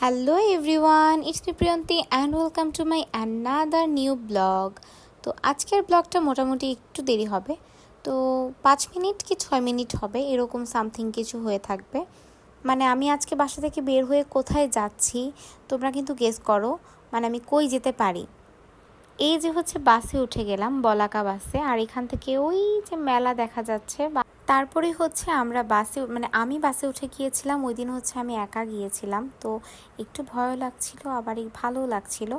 Hello everyone it's me Priyanti and welcome to my another new blog তো আজকের ব্লগটা মোটামুটি একটু দেরি হবে। তো পাঁচ মিনিট কি ছয় মিনিট হবে, এরকম সামথিং কিছু হয়ে থাকবে। মানে আমি আজকে বাসা থেকে বের হয়ে কোথায় যাচ্ছি, তোমরা কিন্তু গেস করো। মানে আমি কই যেতে পারি। এই যে হচ্ছে বাসে উঠে গেলাম, বলাকা বাসে। আর এখান থেকে ওই যে মেলা দেখা যাচ্ছে বা- তারপরে হচ্ছে আমরা বাসে মানে আমি বাসে উঠে গিয়েছিলাম, ওই দিন হচ্ছে আমি একা গিয়েছিলাম। তো একটু ভয়ও লাগছিল, আবার ভালোও লাগছিল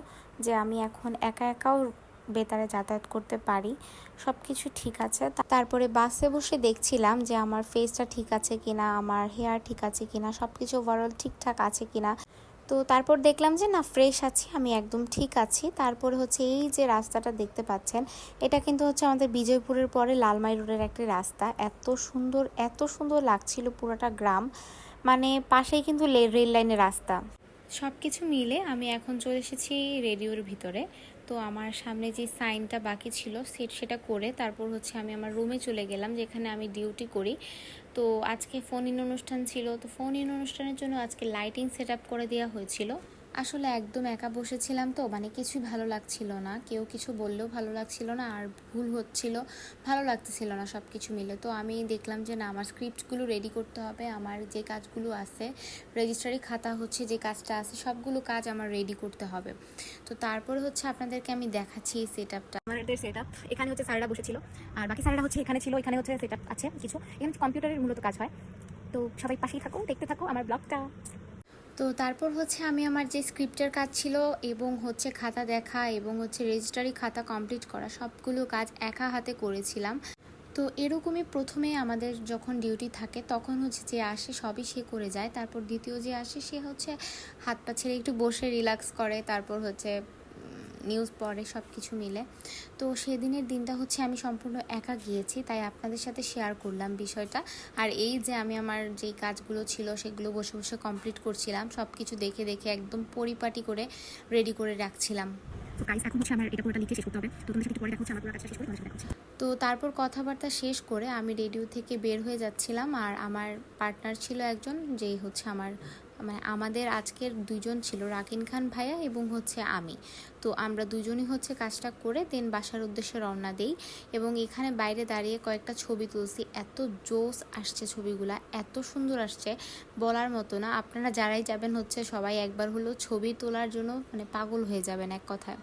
যে আমি এখন একা একাও বেতারে যাতায়াত করতে পারি। সব কিছু ঠিক আছে। তারপরে বাসে বসে দেখছিলাম যে আমার ফেসটা ঠিক আছে কিনা, আমার হেয়ার ঠিক আছে কিনা সব কিছু ওভারঅল ঠিকঠাক আছে কিনা। তো তারপর দেখলাম যে, না ফ্রেশ আছি, আমি একদম ঠিক আছি। তারপরে হচ্ছে এই যে রাস্তাটা দেখতে পাচ্ছেন, এটা কিন্তু হচ্ছে আমাদের বিজয়পুরের পরে লালমাই রোডের একটি রাস্তা। এত সুন্দর এত সুন্দর লাগছিল পুরোটা গ্রাম। মানে পাশেই কিন্তু রেল লাইনের রাস্তা। সব কিছু মিলে আমি এখন চলে এসেছি রেডিওর ভিতরে। তো আমার সামনে যে সাইনটা বাকি ছিল সেট সেটা করে তারপর হচ্ছে আমি আমার রুমে চলে গেলাম, যেখানে আমি ডিউটি করি। তো আজকে ফোন ইন অনুষ্ঠান ছিল। তো ফোন ইন অনুষ্ঠানের জন্য আজকে লাইটিং সেট আপ করে দেওয়া হয়েছিল। আসলে একদম একা বসেছিলাম তো মানে কিছুই ভালো লাগছিল না। কেউ কিছু বললেও ভালো লাগছিল না আর ভুল হচ্ছিল, ভালো লাগতেছিল না সব কিছু মিলে। তো আমি দেখলাম যে না, আমার স্ক্রিপ্টগুলো রেডি করতে হবে, আমার যে কাজগুলো আছে রেজিস্ট্রারি খাতা হচ্ছে, যে কাজটা আছে, সবগুলো কাজ আমার রেডি করতে হবে। তো তারপরে হচ্ছে আপনাদেরকে আমি দেখাচ্ছি এই সেট আপটা আমাদের সেট আপ এখানে হচ্ছে স্যাররা বসেছিল, আর বাকি স্যাররা হচ্ছে এখানে ছিল, এখানে হচ্ছে সেট আপ আছে কিছু। এখানে কম্পিউটারের মূলত কাজ হয়। তো সবাই পাশেই থাকো দেখতে থাকো আমার ব্লগটা। তো তারপর হচ্ছে আমি আমার যে স্ক্রিপ্টের কাজ ছিল এবং হচ্ছে খাতা দেখা এবং হচ্ছে রেজিস্টারি খাতা কমপ্লিট করা সবগুলো কাজ একা হাতে করেছিলাম। তো এরকমই প্রথমে আমাদের যখন ডিউটি থাকে তখন হচ্ছে যে আসে সবই সে করে যায়। তারপর দ্বিতীয় যে আসে সে হচ্ছে হাত পা ছেড়ে একটু বসে রিল্যাক্স করে। তারপর হচ্ছে নিউজ পড়ে সব কিছু মিলে। তো সেদিনের দিনটা হচ্ছে আমি সম্পূর্ণ একা গিয়েছি তাই আপনাদের সাথে শেয়ার করলাম বিষয়টা। আর এই যে আমি আমার যেই কাজগুলো ছিল সেগুলো বসে বসে কমপ্লিট করছিলাম সব কিছু দেখে দেখে একদম পরিপাটি করে রেডি করে রাখছিলাম। তো গাইস এখন হচ্ছে আমার এটা পুরোটা লিখে শেষ করতে হবে। তো তোমাদের সাথে পরে দেখা হচ্ছে আমার পুরো কাজটা শেষ করে তোমাদের সাথে দেখা হচ্ছে। তো তারপর কথাবার্তা শেষ করে আমি রেডিও থেকে বের হয়ে যাচ্ছিলাম আর আমার পার্টনার ছিল একজন যেই হচ্ছে আমার মানে আমাদের আজকের দুজন ছিল রাকিন খান ভাইয়া এবং হচ্ছে আমি। তো আমরা দুজনই হচ্ছে কাজটা করে দেন বাসার উদ্দেশ্যে রওনা দেই এবং এখানে বাইরে দাঁড়িয়ে কয়েকটা ছবি তুলছি। এত জোস আসছে ছবিগুলা, এত সুন্দর আসছে, বলার মতো না। আপনারা যারাই যাবেন হচ্ছে সবাই একবার হলেও ছবি তোলার জন্য মানে পাগল হয়ে যাবেন এক কথায়।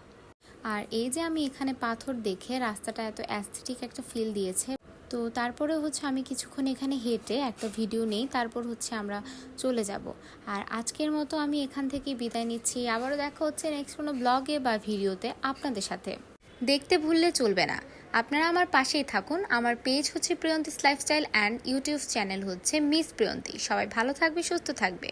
আর এই যে আমি এখানে পাথর দেখে রাস্তাটা এত অ্যাস্থেটিক একটা ফিল দিয়েছে। তো তারপরে হচ্ছে আমি কিছুক্ষণ এখানে হেঁটে একটা ভিডিও নেই, তারপর হচ্ছে আমরা চলে যাব। আর আজকের মতো আমি এখান থেকে বিদায় নিচ্ছি। আবারও দেখা হচ্ছে নেক্সট কোনো ব্লগে বা ভিডিওতে আপনাদের সাথে। দেখতে ভুললে চলবে না। আপনারা আমার পাশেই থাকুন। আমার পেজ হচ্ছে Priyanti's lifestyle and YouTube channel হচ্ছে মিস প্রিয়ন্তি। সবাই ভালো থাকবে, সুস্থ থাকবে।